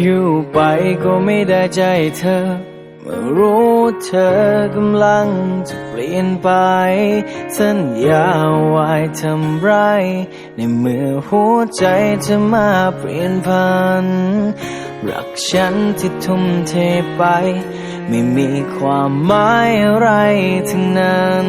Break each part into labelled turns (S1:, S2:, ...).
S1: อยู่ไปก็ไม่ได้ใจเธอ เมื่อรู้เธอกำลังจะเปลี่ยนไป สัญญาไว้ทำไร ในเมื่อหัวใจเธอมาเปลี่ยนพัน รักฉันที่ทุ่มเทไป ไม่มีความหมายอะไรทั้งนั้น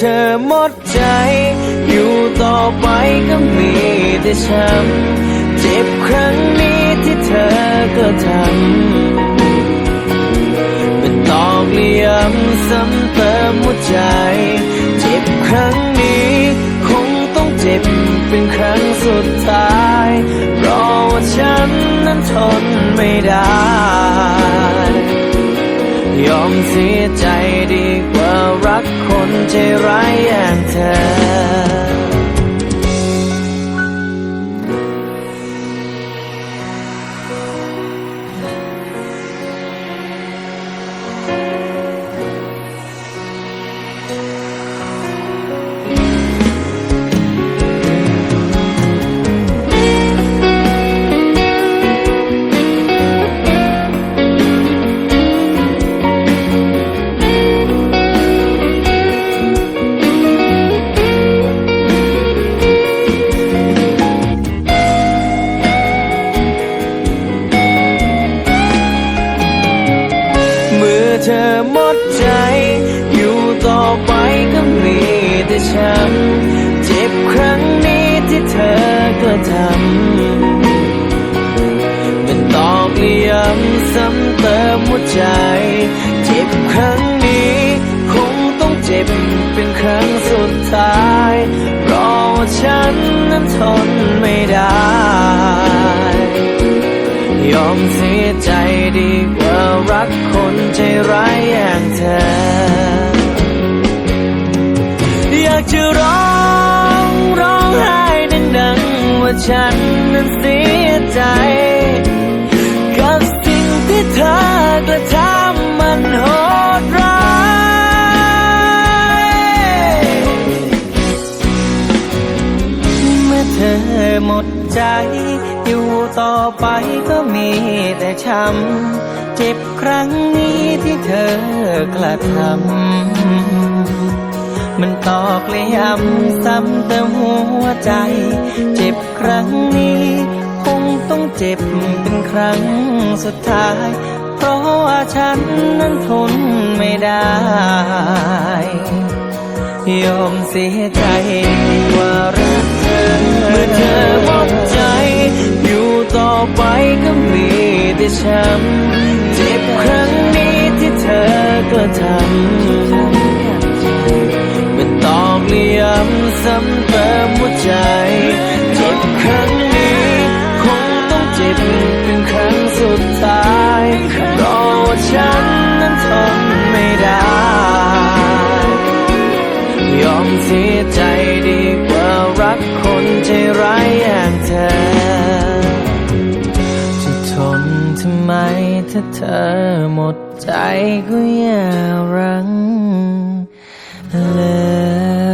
S1: เธอหมดใจ อยู่ต่อไปก็มีแต่ช้ำเจ็บครั้งนี้ที่เธอก็ทำมันตอกเลี่ยมซ้ำเติมหัวใจ เจ็บครั้งนี้ คงต้องเจ็บเป็นครั้งสุดท้าย เพราะว่าฉันนั้นทนไม่ได้ ยอมเสียใจดีกว่ารักคนใจร้ายอย่างเธอ เธอหมดใจ อยู่ต่อไปก็มีแต่ช้ำเจ็บครั้งนี้ที่เธอก็ทำมันตอกเลียมซ้ำเติมหัวใจ เจ็บครั้งนี้ คงต้องเจ็บเป็นครั้งสุดท้ายเพราะว่าฉันนั้นทนไม่ได้ ยอมเสียใจดีกว่า อย่างเธออยากจะร้องร้องไห้ดังๆว่าฉันนั้นเสียใจ กับสิ่งที่เธอกระทำมันโหดร้ายเมื่อเธอหมดใจ อยู่ต่อไปก็มีแต่ช้ำ เจ็บครั้งนี้ที่เธอกระทำ มันตอกเลี่ยมซ้ำเติมหัวใจ เจ็บครั้งนี้ คงต้องเจ็บเป็นครั้งสุดท้าย เพราะว่าฉันนั้นทนไม่ได้ ยอมเสียใจ แต่ช้ำเจ็บครั้งนี้ที่เธอก็ทำมันตอกเลี่ยมซ้ำ ถ้าเธอหมดใจก็อย่ารังเลย